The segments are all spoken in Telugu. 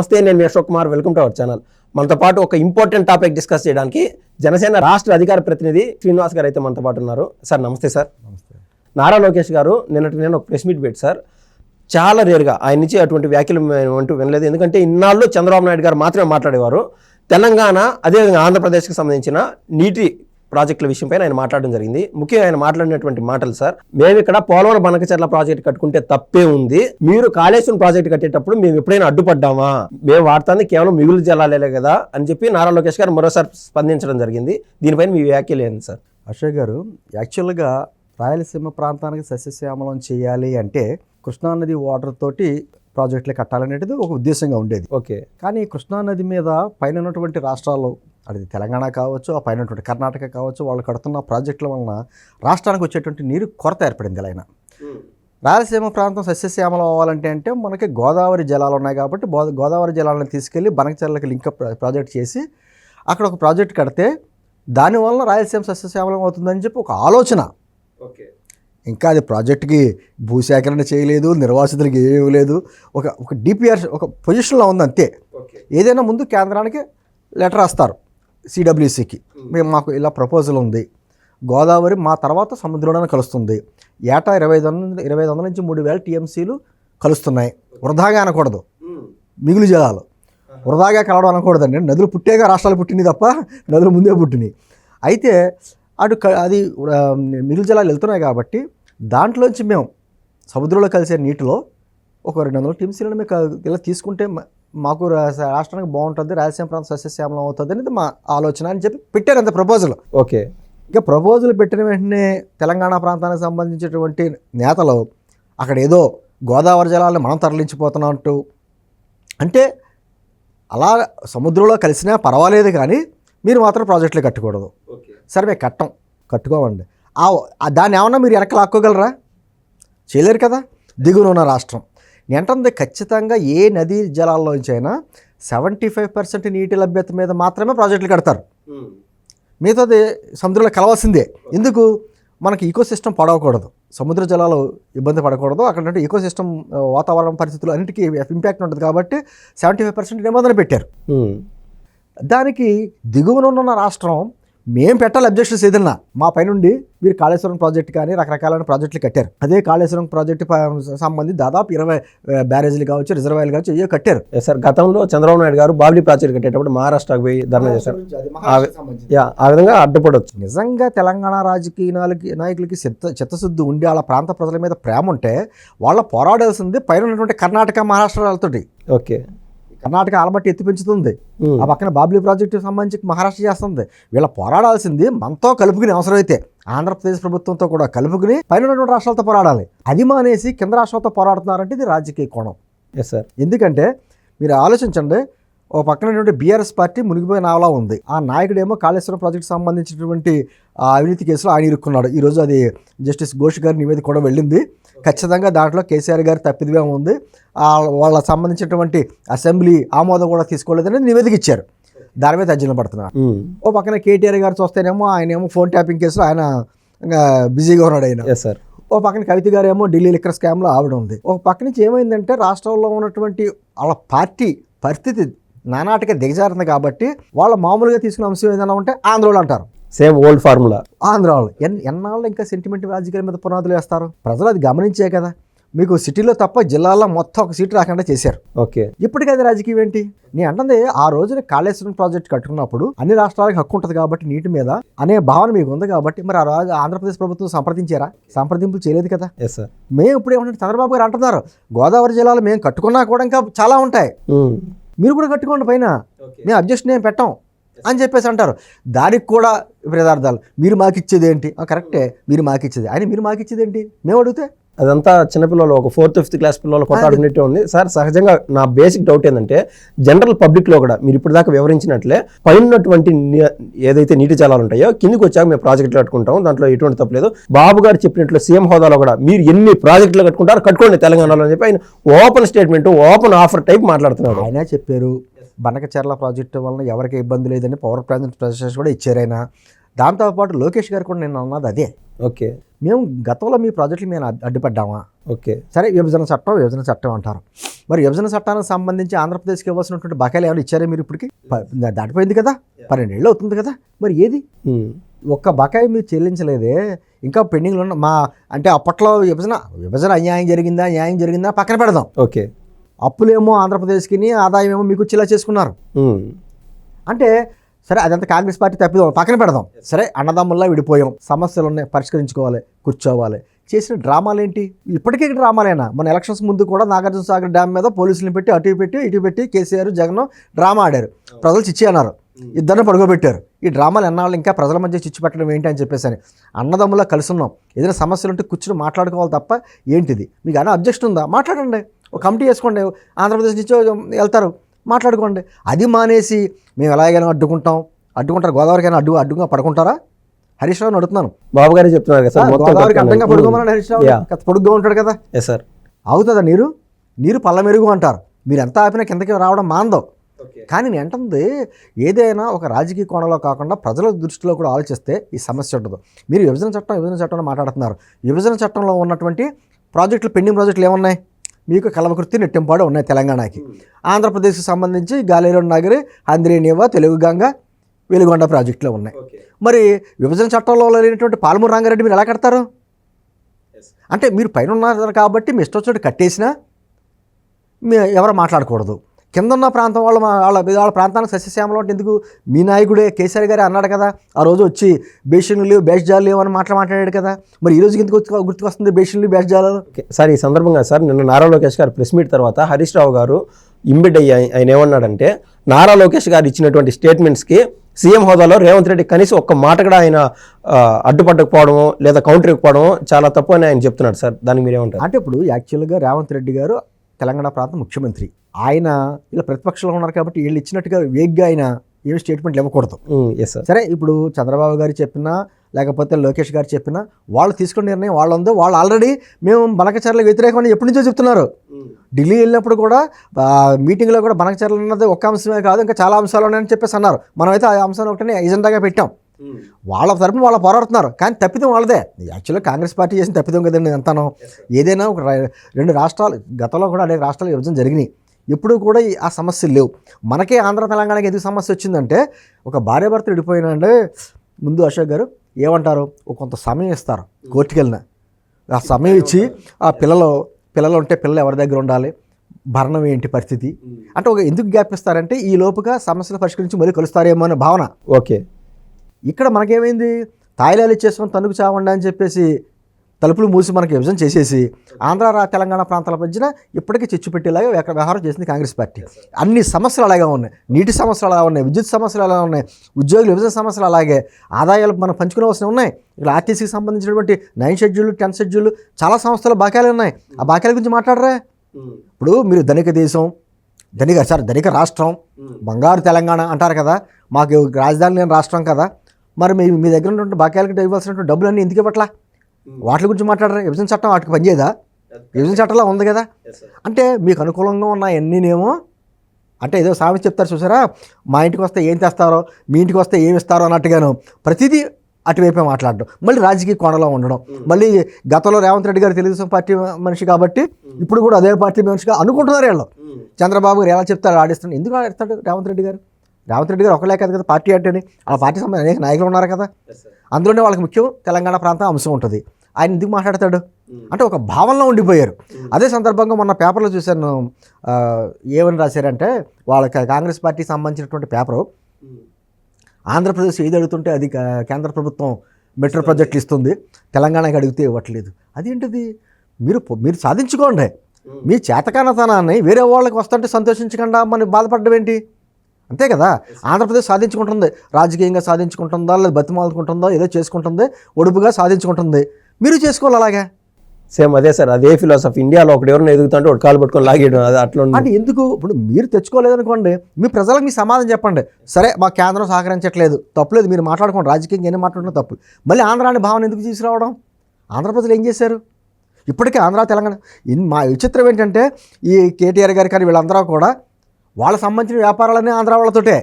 నమస్తే నేను Ashok Kumar. Welcome to our channel. మనతో పాటు ఒక ఇంపార్టెంట్ టాపిక్ డిస్కస్ చేయడానికి జనసేన రాష్ట్ర అధికార ప్రతినిధి శ్రీనివాస్ గారు అయితే మనతో పాటు ఉన్నారు. సార్ నమస్తే సార్. నమస్తే. నారా లోకేష్ గారు నిన్నటి నేను ఒక ప్రెస్ మీట్ పెట్టి సార్. చాలా రేరుగా ఆయన నుంచి అటువంటి వ్యాఖ్యలు అంటూ వినలేదు. ఎందుకంటే ఇన్నాళ్ళు చంద్రబాబు నాయుడు గారు మాత్రమే మాట్లాడేవారు. తెలంగాణ అదేవిధంగా ఆంధ్రప్రదేశ్కి సంబంధించిన నీటి ప్రాజెక్టుల విషయంపై ఆయన మాట్లాడడం జరిగింది. ముఖ్యంగా ఆయన మాట్లాడినటువంటి మాటలు సార్ మేము ఇక్కడ పోలవరం బనకచర్ల ప్రాజెక్ట్ కట్టుకుంటే తప్పే ఉంది. మీరు కాళేశ్వరం ప్రాజెక్ట్ కట్టేటప్పుడు మేము ఎప్పుడైనా అడ్డుపడ్డామా? మేము వాడుతుంది కేవలం మిగులు జలాలే కదా అని చెప్పి నారా లోకేష్ గారు మరోసారి స్పందించడం జరిగింది. దీనిపైన మీ వ్యాఖ్యలు సార్? అశోక్ గారు యాక్చువల్గా రాయలసీమ ప్రాంతానికి సస్యశ్యామలం చేయాలి అంటే కృష్ణానది వాటర్ తోటి ప్రాజెక్టులు కట్టాలనేది ఒక ఉద్దేశంగా ఉండేది. ఓకే. కానీ కృష్ణానది మీద పైన ఉన్నటువంటి రాష్ట్రాలు అది తెలంగాణ కావచ్చు ఆ పైన కర్ణాటక కావచ్చు వాళ్ళు కడుతున్న ప్రాజెక్టుల వలన రాష్ట్రానికి వచ్చేటువంటి నీరు కొరత ఏర్పడింది ఇలా రాయలసీమ ప్రాంతం సస్యశ్యామలం అవ్వాలంటే అంటే మనకి గోదావరి జలాలు ఉన్నాయి కాబట్టి గోదావరి జలాలను తీసుకెళ్ళి బనకచర్లకి లింకప్ ప్రా- ప్రాజెక్ట్ చేసి అక్కడ ఒక ప్రాజెక్ట్ కడితే దానివల్ల రాయలసీమ సస్యశ్యామలం అవుతుందని చెప్పి ఒక ఆలోచన. ఓకే. ఇంకా అది ప్రాజెక్ట్కి భూసేకరణ చేయలేదు నిర్వాసితులకి ఏమీ లేదు ఒక ఒక డిపిఆర్ ఒక పొజిషన్లో ఉంది అంతే. ఏదైనా ముందు కేంద్రానికి లెటర్ రాస్తారు. సిడబ్ల్యూసికి. మేము మాకు ఇలా ప్రపోజల్ ఉంది. గోదావరి మా తర్వాత సముద్రంలోనే కలుస్తుంది. ఏటా ఇరవై ఐదు వందల ఇరవై ఐదు వందల నుంచి మూడు వేల టీఎంసీలు కలుస్తున్నాయి. వృధాగా అనకూడదు. మిగులు జలాలు. వృధాగా కలవడం అనకూడదండి. నదులు పుట్టేగా రాష్ట్రాలు పుట్టినాయి తప్ప నదులు ముందే పుట్టినాయి. అయితే అటు అది మిగులు జలాలు వెళ్తున్నాయి కాబట్టి దాంట్లోంచి మేము సముద్రంలో కలిసే నీటిలో ఒక రెండు వందల టీఎంసీలను మీకు ఇలా తీసుకుంటే మాకు రాష్ట్రానికి బాగుంటుంది రాయలసీమ ప్రాంతం సస్యశ్యామలం అవుతుంది అనేది మా ఆలోచన అని చెప్పి పెట్టారు అంత ప్రపోజల్ ఓకే. ఇక ప్రపోజల్ పెట్టిన వెంటనే తెలంగాణ ప్రాంతానికి సంబంధించినటువంటి నేతలు అక్కడ ఏదో గోదావరి జలాలను మనం తరలించిపోతున్నట్టు అంటే అలా సముద్రంలో కలిసినా పర్వాలేదు కానీ మీరు మాత్రం ప్రాజెక్టులు కట్టకూడదు. సరే మేము కట్టం కట్టుకోమండి. దాన్ని ఏమన్నా మీరు వెనక లాక్కోగలరా? చేయలేరు కదా? దిగున ఉన్న రాష్ట్రం. ఏంటంటే ఖచ్చితంగా ఏ నదీ జలాల్లోంచి అయినా సెవెంటీ ఫైవ్ పర్సెంట్ నీటి లభ్యత మీద మాత్రమే ప్రాజెక్టులు కడతారు. మిగతాది సముద్రంలో కలవాల్సిందే. ఎందుకు? మనకి ఈకో సిస్టమ్ పడవకూడదు. సముద్ర జలాలు ఇబ్బంది పడకూడదు. అక్కడ ఈకో సిస్టమ్ వాతావరణ పరిస్థితులు అన్నిటికీ ఇంపాక్ట్ ఉంటుంది కాబట్టి సెవెంటీ ఫైవ్ పర్సెంట్ నిబంధన పెట్టారు. దానికి దిగువన ఉన్న రాష్ట్రం మేము పెట్టాలి అబ్జెక్షన్స్ ఏదన్నా మా పైనుండి మీరు కాళేశ్వరం ప్రాజెక్ట్ కానీ రకరకాలైన ప్రాజెక్టులు కట్టారు. అదే కాళేశ్వరం ప్రాజెక్టు సంబంధించి దాదాపు ఇరవై బ్యారేజీలు కావచ్చు రిజర్వాయర్లు కావచ్చు ఏవో కట్టారు. సార్ గతంలో చంద్రబాబు నాయుడు గారు బాబ్లీ ప్రాజెక్ట్ కట్టేటప్పుడు మహారాష్ట్రకి పోయి ధర్నా చేశారు. యా ఆ విధంగా అడ్డుపడవచ్చు నిజంగా తెలంగాణ రాజకీయ నాయకులకి నాయకులకి చిత్త చిత్తశుద్ధి ఉండి వాళ్ళ ప్రాంత ప్రజల మీద ప్రేమ ఉంటే వాళ్ళ పోరాడాల్సింది పైన ఉన్నటువంటి కర్ణాటక మహారాష్ట్రాలతోటి ఓకే. కర్ణాటక ఆలమట్టి ఎత్తి పెంచుతుంది. ఆ పక్కన బాబ్లీ ప్రాజెక్టు సంబంధించి మహారాష్ట్ర చేస్తుంది. వీళ్ళ పోరాడాల్సింది మనతో కలుపుకుని అవసరమైతే ఆంధ్రప్రదేశ్ ప్రభుత్వంతో కూడా కలుపుకుని పైన రాష్ట్రాలతో పోరాడాలి. అది మానేసి కింద రాష్ట్రాలతో పోరాడుతున్నారంటే ఇది రాజకీయ కోణం. ఎస్ సార్ ఎందుకంటే మీరు ఆలోచించండి ఓ పక్కన బీఆర్ఎస్ పార్టీ మునిగిపోయిన ఆవలా ఉంది. ఆ నాయకుడేమో కాళేశ్వరం ప్రాజెక్ట్ సంబంధించినటువంటి అవినీతి కేసులో ఆయన ఇరుక్కున్నాడు. ఈరోజు అది జస్టిస్ ఘోష్ గారి నివేదిక కూడా వెళ్ళింది. ఖచ్చితంగా దాంట్లో కేసీఆర్ గారి తప్పిదిగా ఉంది. వాళ్ళ సంబంధించినటువంటి అసెంబ్లీ ఆమోదం కూడా తీసుకోలేదని నివేదిక ఇచ్చారు దాని మీద అర్జీలు పడుతున్నారు. ఓ పక్కన కేటీఆర్ గారు చూస్తేనేమో ఆయన ఏమో ఫోన్ ట్యాపింగ్ కేసులో ఆయన ఇంకా బిజీగా ఉన్నాడు ఆయన. సార్ ఓ పక్కన కవిత గారు ఏమో ఢిల్లీ లిక్కర్ స్కామ్లో ఆవిడ ఉంది. ఒక పక్క నుంచి ఏమైందంటే రాష్ట్రంలో ఉన్నటువంటి వాళ్ళ పార్టీ పరిస్థితి నానాటిగా దిగజారింది కాబట్టి వాళ్ళ మామూలుగా తీసుకున్న అంశం ఏదైనా ఉంటే ఆంధ్రోళ్ళు అంటారు. Same old formula. ఆంధ్ర వాళ్ళు ఎన్ ఎన్నాళ్ళు ఇంకా సెంటిమెంట్ రాజకీయాల మీద పునాదులు వేస్తారు? ప్రజలు అది గమనించే కదా. మీకు సిటీలో తప్ప జిల్లాలో మొత్తం ఒక సీటు రాకుండా చేశారు. ఓకే. ఇప్పటికీ అది రాజకీయం ఏంటి? నేను అంటుంది ఆ రోజున కాళేశ్వరం ప్రాజెక్ట్ కట్టుకున్నప్పుడు అన్ని రాష్ట్రాలకు హక్కు ఉంటుంది కాబట్టి నీటి మీద అనే భావన మీకు ఉంది కాబట్టి మరి ఆ రోజు ఆంధ్రప్రదేశ్ ప్రభుత్వం సంప్రదించారా? సంప్రదింపులు చేయలేదు కదా. ఎస్ సార్ మేము ఇప్పుడు ఏమంటే చంద్రబాబు గారు అంటున్నారు గోదావరి జిల్లాలో మేము కట్టుకున్నా కూడా ఇంకా చాలా ఉంటాయి. మీరు కూడా కట్టుకోండి పైన. మేము అబ్జెక్షన్ ఏం పెట్టాం. అని చెప్పేసి అంటారు. దానికి కూడా విపరీతార్థాలు. మీరు మాకు ఇచ్చేది ఏంటి ఆ, కరెక్టే. మీరు మాకు ఇచ్చేది ఆయన మీరు మాకు ఇచ్చేది ఏంటి మేము అడిగితే. అదంతా చిన్నపిల్లలు ఒక ఫోర్త్ ఫిఫ్త్ క్లాస్ పిల్లలు కొట్టాడుకున్నట్టే ఉంది. సార్ సహజంగా నా బేసిక్ డౌట్ ఏంటంటే జనరల్ పబ్లిక్లో కూడా మీరు ఇప్పుడు దాకా వివరించినట్లే పైన ఉన్నటువంటి ని- ఏదైతే నీటి జలాలు ఉంటాయో కిందికి వచ్చాక మేము ప్రాజెక్టులు కట్టుకుంటాం దాంట్లో ఎటువంటి తప్పలేదు బాబు గారు చెప్పినట్లు సీఎం హోదాలో కూడా మీరు ఎన్ని ప్రాజెక్టులు కట్టుకుంటారో కట్టుకోండి తెలంగాణలో అని చెప్పి ఆయన open statement open offer type మాట్లాడుతున్నారు. ఆయన చెప్పారు. బనకచర్ల ప్రాజెక్టు వలన ఎవరికి ఇబ్బంది లేదని పవర్ ప్లాంట్ ప్రజెస్ కూడా ఇచ్చారు ఆయన. దాంతోపాటు లోకేష్ గారు కూడా నేను అన్నది అదే. ఓకే. మేము గతంలో మీ ప్రాజెక్టులు మేము అడ్- అడ్డుపడ్డామా? ఓకే. సరే విభజన చట్టం విభజన చట్టం అంటారు. మరి విభజన చట్టానికి సంబంధించి ఆంధ్రప్రదేశ్కి ఇవ్వాల్సినటువంటి బకాయిలు ఏమైనా ఇచ్చారా మీరు ఇప్పటికి? దాటిపోయింది కదా? పన్నెండేళ్ళు అవుతుంది కదా? మరి ఏది. ఒక్క బకాయి మీరు చెల్లించలేదే. ఇంకా పెండింగ్లో ఉన్న మా అంటే అప్పట్లో విభజన విభజన అన్యాయం జరిగిందా న్యాయం జరిగిందా పక్కన పెడదాం. ఓకే. అప్పులేమో ఆంధ్రప్రదేశ్కి ఆదాయం ఏమో మీకు వచ్చేలా చేసుకున్నారు. అంటే సరే అదంతా కాంగ్రెస్ పార్టీ తప్పిదాం పక్కన పెడదాం. సరే అన్నదమ్ముల్లా విడిపోయాం. సమస్యలు ఉన్నాయి పరిష్కరించుకోవాలి కూర్చోవాలి. చేసిన డ్రామాలు ఏంటి ఇప్పటికీ డ్రామాలేనా? మన ఎలక్షన్స్ ముందు కూడా నాగార్జున సాగర్ డ్యామ్ మీద పోలీసులు పెట్టి అటు పెట్టి ఇటు పెట్టి కేసీఆర్ జగన్ డ్రామా ఆడారు. ప్రజలు చిచ్చి అన్నారు. ఇద్దరిని పడుకోబెట్టారు. ఈ డ్రామాలు ఎన్నాళ్ళు ఇంకా ప్రజల మధ్య చిచ్చు పెట్టడం ఏంటి అని చెప్పేసి అని. అన్నదమ్ములా కలిసి ఉన్నాం. ఏదైనా సమస్యలు ఉంటే కూర్చుని మాట్లాడుకోవాలి తప్ప ఏంటిది? మీకు అన్న అబ్జెక్షన్ ఉందా? మాట్లాడండి. ఒక కమిటీ వేసుకోండి ఆంధ్రప్రదేశ్ నుంచి వెళ్తారు మాట్లాడుకోండి. అది మానేసి మేము ఎలాగైనా అడ్డుకుంటాం. అడ్డుకుంటారు గోదావరికైనా అడ్డు అడ్డుగా పడుకుంటారా? హరీష్ రావు అడుగుతున్నాను. బాబు గారే చెప్తున్నారు కదా గోదావరికి అడ్డంగా. పడుకోమని హరీష్ రావు. పొడుగ్గా ఉంటాడు కదా. ఎస్ సార్ అవుతుందా నీరు? నీరు పల్ల మెరుగు అంటారు. మీరు ఎంత ఆపినా కిందకి రావడం మాందో కానీ నేను అంటుంది ఏదైనా ఒక రాజకీయ కోణంలో కాకుండా ప్రజల దృష్టిలో కూడా ఆలోచిస్తే ఈ సమస్య ఉండదు. మీరు విభజన చట్టం విభజన చట్టం అని మాట్లాడుతున్నారు. విభజన చట్టంలో ఉన్నటువంటి ప్రాజెక్టులు పెండింగ్ ప్రాజెక్టులు ఏమున్నాయి? మీకు కలవకృతి నెట్టింపాడు ఉన్నాయి తెలంగాణకి. ఆంధ్రప్రదేశ్కి సంబంధించి గాలేరు నగరి అంద్రేనివా తెలుగు గంగ వెలుగొండ ప్రాజెక్టులు ఉన్నాయి. మరి విభజన చట్టంలో లేనటువంటి పాలమూరు రంగారెడ్డి మీరు ఎలా కడతారు? అంటే మీరు పైన ఉన్నారు కాబట్టి మీ ఇష్టం వచ్చినట్టు కట్టేసినా ఎవరు మాట్లాడకూడదు. కింద ఉన్న ప్రాంతం వాళ్ళ వాళ్ళ వాళ్ళ ప్రాంతానికి సస్యశ్యామలం అంటే ఎందుకు? మీ నాయకుడే కేసీఆర్ గారే అన్నాడు కదా. ఆ రోజు వచ్చి బేషన్లు లేవు బేషజాలు లేవు అని మాట్లా మాట్లాడాడు కదా. మరి ఈ రోజుకి ఎందుకు గుర్తు- గుర్తుకొస్తుంది బేషన్లు బేషజాలు సార్ ఈ సందర్భంగా సార్ నిన్న నారా లోకేష్ గారు ప్రెస్ మీట్ తర్వాత హరీష్ రావు గారు ఇంబిడ్ అయ్యి ఆయన- ఏమన్నాడంటే నారా లోకేష్ గారు ఇచ్చినటువంటి స్టేట్మెంట్స్కి సీఎం హోదాలో రేవంత్ రెడ్డి కనీసం ఒక్క మాట కూడా ఆయన అడ్డుపట్టకపోవడమో లేదా కౌంటర్ ఇవ్వకపోవడమో చాలా తప్పు అని ఆయన చెప్తున్నాడు సార్. దానికి మీరేమంటారు? అంటే ఇప్పుడు యాక్చువల్గా రేవంత్ రెడ్డి గారు తెలంగాణ ప్రాంత ముఖ్యమంత్రి. ఆయన ఇలా ప్రతిపక్షంలో ఉన్నారు కాబట్టి వీళ్ళు ఇచ్చినట్టుగా వేగ్గా ఆయన ఏమి స్టేట్మెంట్లు ఇవ్వకూడదు. ఎస్ సార్ సరే ఇప్పుడు చంద్రబాబు గారు చెప్పినా లేకపోతే లోకేష్ గారు చెప్పినా వాళ్ళు తీసుకున్న నిర్ణయం వాళ్ళు ఉందో వాళ్ళు ఆల్రెడీ మేము బనకచర్ల వ్యతిరేకమని ఎప్పటి నుంచో చెప్తున్నారు. ఢిల్లీ వెళ్ళినప్పుడు కూడా మీటింగ్లో కూడా బనకచర్ల అన్నది ఒక్క అంశమే కాదు ఇంకా చాలా అంశాలు ఉన్నాయని చెప్పేసి అన్నారు. మనమైతే ఆ అంశాన్ని ఒకటి ఎజెండాగా పెట్టాం. వాళ్ళ తరపున వాళ్ళు పోరాడుతున్నారు. కానీ తప్పిదం వాళ్ళదే. యాక్చువల్గా కాంగ్రెస్ పార్టీ చేసిన తప్పిదం కదండి అంతాను ఏదైనా ఒక రెండు రాష్ట్రాలు గతంలో కూడా అనేక రాష్ట్రాలు విభజన జరిగినాయి. ఎప్పుడూ కూడా ఆ సమస్యలు లేవు. మనకే ఆంధ్ర తెలంగాణకి ఎందుకు సమస్య వచ్చిందంటే ఒక భార్యాభర్త విడిపోయినంటే ముందు అశోక్ గారు ఏమంటారు? కొంత సమయం ఇస్తారు కోర్టుకి వెళ్ళిన ఆ సమయం ఇచ్చి ఆ పిల్లలు పిల్లలు ఉంటే పిల్లలు ఎవరి దగ్గర ఉండాలి? భరణం ఏంటి పరిస్థితి? అంటే ఒక ఎందుకు గ్యాప్ ఇస్తారంటే ఈ లోపుగా సమస్యలు పరిష్కరించి మళ్ళీ కలుస్తారేమో అనే భావన. ఓకే. ఇక్కడ మనకేమైంది? తాయిలాలు ఇచ్చేసుకొని తణుకు చావండి అని చెప్పేసి తలుపులు మూసి మనకి విభజన చేసేసి ఆంధ్ర రా- తెలంగాణ ప్రాంతాల మధ్యన ఇప్పటికీ చిచ్చు పెట్టేలాగా వ్యవహారం చేసింది కాంగ్రెస్ పార్టీ. అన్ని సమస్యలు అలాగే ఉన్నాయి. నీటి సమస్యలు అలా ఉన్నాయి. విద్యుత్ సమస్యలు అలా ఉన్నాయి. ఉద్యోగుల విభజన సమస్యలు అలాగే ఆదాయాలు మనం పంచుకోవాల్సిన ఉన్నాయి. ఇక్కడ ఆర్టీసీకి సంబంధించినటువంటి నైన్ షెడ్యూల్ టెన్ షెడ్యూల్ చాలా సంస్థలు బాకాలు ఉన్నాయి. ఆ బాకాల గురించి మాట్లాడరా? ఇప్పుడు మీరు ధనిక దేశం ధనిక సార్ ధనిక రాష్ట్రం బంగారు తెలంగాణ అంటారు కదా. మాకు రాజధాని లేని రాష్ట్రం కదా. మరి మీ మీ దగ్గర ఉన్నటువంటి బాకాయలకి ఇవ్వాల్సినటువంటి డబ్బులన్నీ ఎందుకు ఇవ్వట్లా? వాటి గురించి మాట్లాడరా? విభజన చట్టం వాటికి పనిచేయదా? విభజన చట్టంలో ఉంది కదా? అంటే మీకు అనుకూలంగా ఉన్న ఎన్నీనేమో అంటే ఏదో సామెత చెప్తారు చూసారా? మా ఇంటికి వస్తే ఏం తెస్తారో మీ ఇంటికి వస్తే ఏమి ఇస్తారో అన్నట్టుగాను ప్రతిదీ అటువైపే మాట్లాడడం. మళ్ళీ రాజకీయ కోణంలో ఉండడం. మళ్ళీ గతంలో రేవంత్ రెడ్డి గారు తెలుగుదేశం పార్టీ మనిషి కాబట్టి ఇప్పుడు కూడా అదే పార్టీ మనిషిగా అనుకుంటున్నారు వీళ్ళు. చంద్రబాబు గారు ఎలా చెప్తారు ఆడిస్తాడు ఎందుకు ఆడిస్తాడు రేవంత్ రెడ్డి గారు? రేవంత్ రెడ్డి గారు ఒకలే కాదు కదా పార్టీ అంటేనే ఆ పార్టీ సంబంధించిన అనేక నాయకులు ఉన్నారు కదా. అందులోనే వాళ్ళకి ముఖ్యం తెలంగాణ ప్రాంతం అంశం ఉంటుంది. ఆయన ఎందుకు మాట్లాడతాడు? అంటే ఒక భావనలో ఉండిపోయారు. అదే సందర్భంగా మొన్న పేపర్లో చూశాను ఏమని రాశారంటే వాళ్ళకి కాంగ్రెస్ పార్టీకి సంబంధించినటువంటి పేపరు ఆంధ్రప్రదేశ్ ఏది అడుగుతుంటే అది కేంద్ర ప్రభుత్వం మెట్రో ప్రాజెక్టులు ఇస్తుంది తెలంగాణకి అడిగితే ఇవ్వట్లేదు. అదేంటిది? మీరు మీరు సాధించుకోండి. మీ చేతకానతనాన్ని వేరే వాళ్ళకి వస్తుంటే సంతోషించకుండా మన బాధపడడం ఏంటి? అంతే కదా? ఆంధ్రప్రదేశ్ సాధించుకుంటుంది. రాజకీయంగా సాధించుకుంటుందా? లేదా బతిమాలుకుంటుందో ఏదో చేసుకుంటుంది. ఒడుపుగా సాధించుకుంటుంది. మీరు చేసుకోవాలి అలాగా? సేమ్ అదే సార్ అదే ఫిలాసఫీ ఇండియాలో ఒకటి ఎవరైనా ఎదుగుతుంటే ఒకటి కాలు పట్టుకొని లాగేయడం అది అట్లా ఉంది. అంటే ఎందుకు? ఇప్పుడు మీరు తెచ్చుకోలేదనుకోండి మీ ప్రజలకు మీ సమాధానం చెప్పండి. సరే మా కేంద్రం సహకరించట్లేదు. తప్పులేదు మీరు మాట్లాడుకోండి. రాజకీయంగా ఎన్ని మాట్లాడడం తప్పు. మళ్ళీ ఆంధ్రాని భావన ఎందుకు తీసుకురావడం? ఆంధ్ర ప్రజలు ఏం చేశారు? ఇప్పటికే ఆంధ్ర తెలంగాణ. మా విచిత్రం ఏంటంటే ఈ కేటీఆర్ గారు కానీ వీళ్ళందరూ కూడా వాళ్ళకి సంబంధించిన వ్యాపారాలన్నీ ఆంధ్ర వాళ్ళతోటే.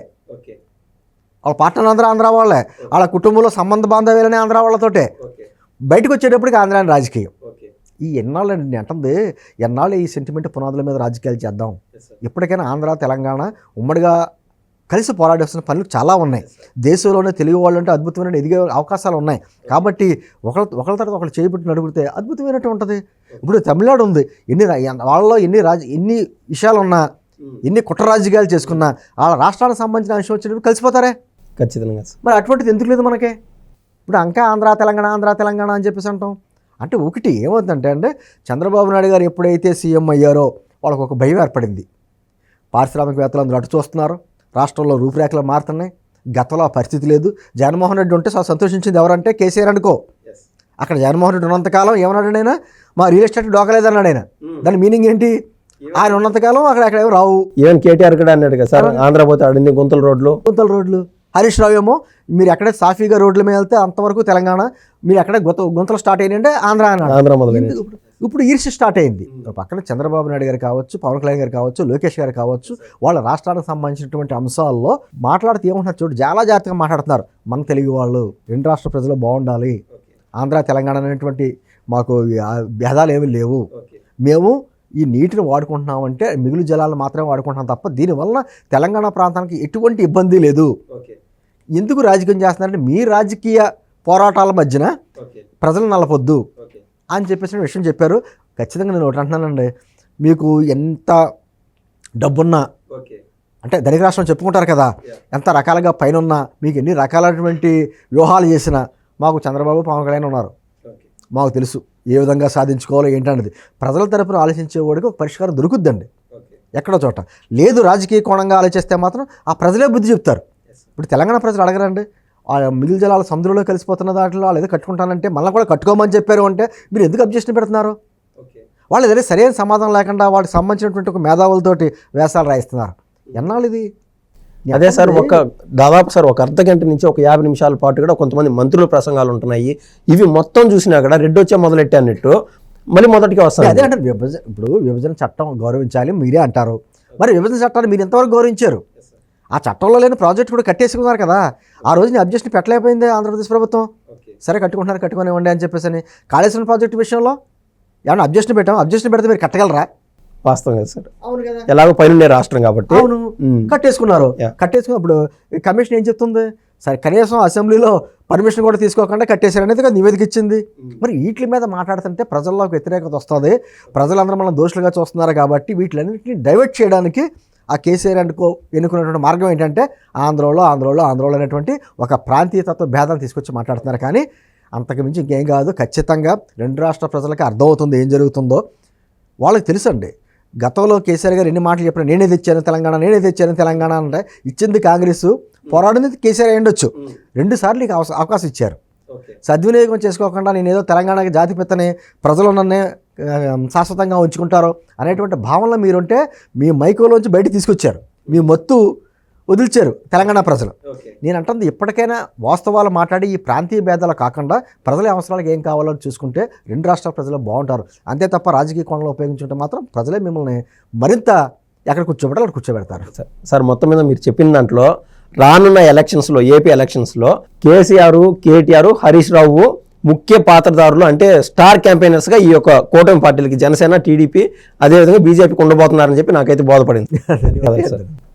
వాళ్ళ పార్ట్నర్ అందరూ ఆంధ్ర వాళ్ళే. వాళ్ళ కుటుంబంలో సంబంధ బాంధవ్యాలనే ఆంధ్ర వాళ్ళతోటే. బయటకు వచ్చేటప్పటికి ఆంధ్రాని రాజకీయం. ఈ ఎన్నాళ్ళు నేను అంటుంది ఎన్నాళ్ళు ఈ సెంటిమెంట్ పునాదుల మీద రాజకీయాలు చేద్దాం. ఇప్పటికైనా ఆంధ్ర తెలంగాణ ఉమ్మడిగా కలిసి పోరాడాల్సిన పనులు చాలా ఉన్నాయి. దేశంలోనే తెలుగు వాళ్ళు అంటే అద్భుతమైన ఎదిగే అవకాశాలు ఉన్నాయి. కాబట్టి ఒకళ్ళ ఒకళ్ళ తర్వాత ఒకళ్ళు చేయబెట్టి నడుగుతే అద్భుతమైనట్టు ఉంటుంది. ఇప్పుడు తమిళనాడు ఉంది. ఎన్ని వాళ్ళలో ఎన్ని రాజ ఎన్ని విషయాలు ఉన్నా ఎన్ని కుట్ర రాజకీయాలు చేసుకున్నా వాళ్ళ రాష్ట్రానికి సంబంధించిన అంశం వచ్చినప్పుడు కలిసిపోతారే? ఖచ్చితంగా మరి అటువంటిది ఎందుకు లేదు మనకే? ఇప్పుడు అంకా ఆంధ్ర తెలంగాణ ఆంధ్ర తెలంగాణ అని చెప్పేసి అంటాం. అంటే ఒకటి ఏమవుతుందంటే అంటే చంద్రబాబు నాయుడు గారు ఎప్పుడైతే సీఎం అయ్యారో వాళ్ళకు ఒక భయం ఏర్పడింది. పారిశ్రామికవేత్తలు అందరూ అటు చూస్తున్నారు. రాష్ట్రంలో రూపురేఖలు మారుతున్నాయి. గతంలో ఆ పరిస్థితి లేదు. జగన్మోహన్ రెడ్డి ఉంటే సంతోషించింది. ఎవరంటే కేసీఆర్ అనుకో. అక్కడ జగన్మోహన్ రెడ్డి ఉన్నంతకాలం ఏమన్నాడు ఆయన? మా రియల్ ఎస్టేట్ డోకలేదన్నాడు ఆయన. దాని మీనింగ్ ఏంటి? ఆయన ఉన్నంతకాలం అక్కడ అక్కడ ఏమో రావు. ఈవెన్ కేటీఆర్ కూడా అన్నాడు కదా సార్ ఆంధ్ర పోతే అన్ని గుంతల రోడ్లు. గుంతల రోడ్లు. హరీష్ రావు ఏమో మీరు ఎక్కడే సాఫీగా రోడ్ల మీద వెళ్తే అంతవరకు తెలంగాణ మీరు ఎక్కడ గుంత గుంతలు స్టార్ట్ అయినాయంటే ఆంధ్ర అన్నాడు. ఆంధ్ర మొదలైన ఎందుకు ఇప్పుడు- ఈర్ష్య స్టార్ట్ అయింది. పక్కన చంద్రబాబు నాయుడు గారు కావచ్చు పవన్ కళ్యాణ్ గారు కావచ్చు లోకేష్ గారు కావచ్చు వాళ్ళ రాష్ట్రానికి సంబంధించినటువంటి అంశాల్లో మాట్లాడితే ఏమంటున్నారు చూడు చాలా జాగ్రత్తగా మాట్లాడుతున్నారు. మన తెలుగు వాళ్ళు రెండు రాష్ట్ర ప్రజలు బాగుండాలి. ఆంధ్ర తెలంగాణ అనేటువంటి మాకు భేదాలు ఏమీ లేవు. మేము ఈ నీటిని వాడుకుంటున్నామంటే మిగులు జలాలు మాత్రమే వాడుకుంటున్నాం తప్ప దీనివల్ల తెలంగాణ ప్రాంతానికి ఎటువంటి ఇబ్బంది లేదు. ఎందుకు రాజకీయం చేస్తున్నారంటే మీ రాజకీయ పోరాటాల మధ్యన ప్రజలు నలపొద్దు అని చెప్పేసి విషయం చెప్పారు. ఖచ్చితంగా నేను ఒకటి అంటున్నానండి. మీకు ఎంత డబ్బున్నా అంటే ధనిక రాష్ట్రం చెప్పుకుంటారు కదా ఎంత రకాలుగా పైన ఉన్నా మీకు ఎన్ని రకాలైనటువంటి వ్యూహాలు చేసినా మాకు చంద్రబాబు పవన్ కళ్యాణ్ ఉన్నారు. మాకు తెలుసు. ఏ విధంగా సాధించుకోవాలో ఏంటనేది ప్రజల తరపున ఆలోచించేవాడికి ఒక పరిష్కారం దొరుకుద్దండి. ఎక్కడో చోట. లేదు రాజకీయ కోణంగా ఆలోచిస్తే మాత్రం ఆ ప్రజలే బుద్ధి చెప్తారు. ఇప్పుడు తెలంగాణ ప్రజలు అడగరండి. ఆ మిగిలిన జలాలు సముద్రంలో కలిసిపోతున్న దాంట్లో వాళ్ళు ఏదో కట్టుకుంటానంటే మళ్ళీ కూడా కట్టుకోమని చెప్పారు అంటే మీరు ఎందుకు అబ్జెక్షన్ పెడుతున్నారు? వాళ్ళు ఏదైనా సరైన సమాధానం లేకుండా వాటికి సంబంధించినటువంటి ఒక మేధావులతోటి వేసాలు రాయిస్తున్నారు. ఎన్నాళ్ళు ఇది అదే సార్ ఒక దాదాపు సార్ ఒక అర్ధ గంట నుంచి ఒక యాభై నిమిషాల పాటు కూడా కొంతమంది మంత్రుల ప్రసంగాలు ఉంటున్నాయి. ఇవి మొత్తం చూసినా కూడా రెడ్డి వచ్చే మొదలెట్టే అన్నట్టు మళ్ళీ మొదటికి అదే వస్తాను అంటారు విభజన ఇప్పుడు విభజన చట్టం గౌరవించాలి మీరే అంటారు. మరి విభజన చట్టాన్ని మీరు ఎంతవరకు గౌరవించారు? ఆ చట్టంలో లేని ప్రాజెక్ట్ కూడా కట్టేసుకున్నారు కదా. ఆ రోజు నీ అబ్జెక్షన్ పెట్టలేకపోయింది ఆంధ్రప్రదేశ్ ప్రభుత్వం. సరే కట్టుకుంటున్నారు కట్టుకునివ్వండి అని చెప్పేసి అని కాళేశ్వరం ప్రాజెక్టు విషయంలో? ఏమన్నా అబ్జెక్షన్ పెట్టాం అబ్జెక్షన్ పెడితే మీరు కట్టగలరా? వాస్తవం కదా సార్. అవును కదా. ఎలాగో పైన రాష్ట్రం కాబట్టి. అవును. కట్టేసుకున్నారు. కట్టేసుకున్నప్పుడు కమిషన్ ఏం చెప్తుంది? సరే కనీసం అసెంబ్లీలో పర్మిషన్ కూడా తీసుకోకుండా కట్టేశారు అనేది కదా నివేదిక ఇచ్చింది. మరి వీటి మీద మాట్లాడుతుంటే ప్రజల్లోకి వ్యతిరేకత వస్తుంది. ప్రజలందరూ మనం దోషులుగా చూస్తున్నారు కాబట్టి వీటిలన్నింటినీ డైవర్ట్ చేయడానికి ఆ కేసీఆర్ అనుకో ఎన్నుకున్నటువంటి మార్గం ఏంటంటే ఆంధ్రలో ఆంధ్రలో ఆంధ్రలో అనేటువంటి ఒక ప్రాంతీయతత్వ భేదాలు తీసుకొచ్చి మాట్లాడుతున్నారు. కానీ అంతకు మించి ఇంకేం కాదు. ఖచ్చితంగా రెండు రాష్ట్ర ప్రజలకి అర్థమవుతుంది ఏం జరుగుతుందో. వాళ్ళకి తెలుసండి. గతంలో కేసీఆర్ గారు ఎన్ని మాటలు చెప్పినా నేనే తెచ్చాను తెలంగాణ నేనే తెచ్చాను తెలంగాణ అంటే ఇచ్చింది కాంగ్రెస్ పోరాడింది కేసీఆర్ అయి ఉండొచ్చు. రెండు సార్లు నీకు అవకాశం ఇచ్చారు. సద్వినియోగం చేసుకోకుండా నేను ఏదో తెలంగాణకి జాతిపిత్తని ప్రజలు నన్నే శాశ్వతంగా ఉంచుకుంటారు అనేటువంటి భావనలో మీరుంటే మీ మైకోలోంచి బయట తీసుకొచ్చారు. మీ మత్తు వదిలిచారు తెలంగాణ ప్రజలు. నేను అంటుంది ఇప్పటికైనా వాస్తవాలు మాట్లాడి ఈ ప్రాంతీయ భేదాలు కాకుండా ప్రజల అవసరాలకు ఏం కావాలో చూసుకుంటే రెండు రాష్ట్రాల ప్రజలు బాగుంటారు. అంతే తప్ప రాజకీయ కోణంలో ఉపయోగించుకుంటే మాత్రం ప్రజలే మిమ్మల్ని మరింత ఎక్కడ కూర్చోబెట్టాలి అక్కడ కూర్చోబెడతారు. సార్ సార్ మొత్తం మీద మీరు చెప్పిన దాంట్లో రానున్న ఎలక్షన్స్లో ఏపీ ఎలక్షన్స్లో కేసీఆర్ కేటీఆర్ హరీష్ రావు ముఖ్య పాత్రదారులు అంటే స్టార్ క్యాంపెయినర్స్గా ఈ యొక్క కూటమి పార్టీలకి జనసేన టీడీపీ అదేవిధంగా బీజేపీకి ఉండబోతున్నారని చెప్పి నాకైతే బోధపడింది.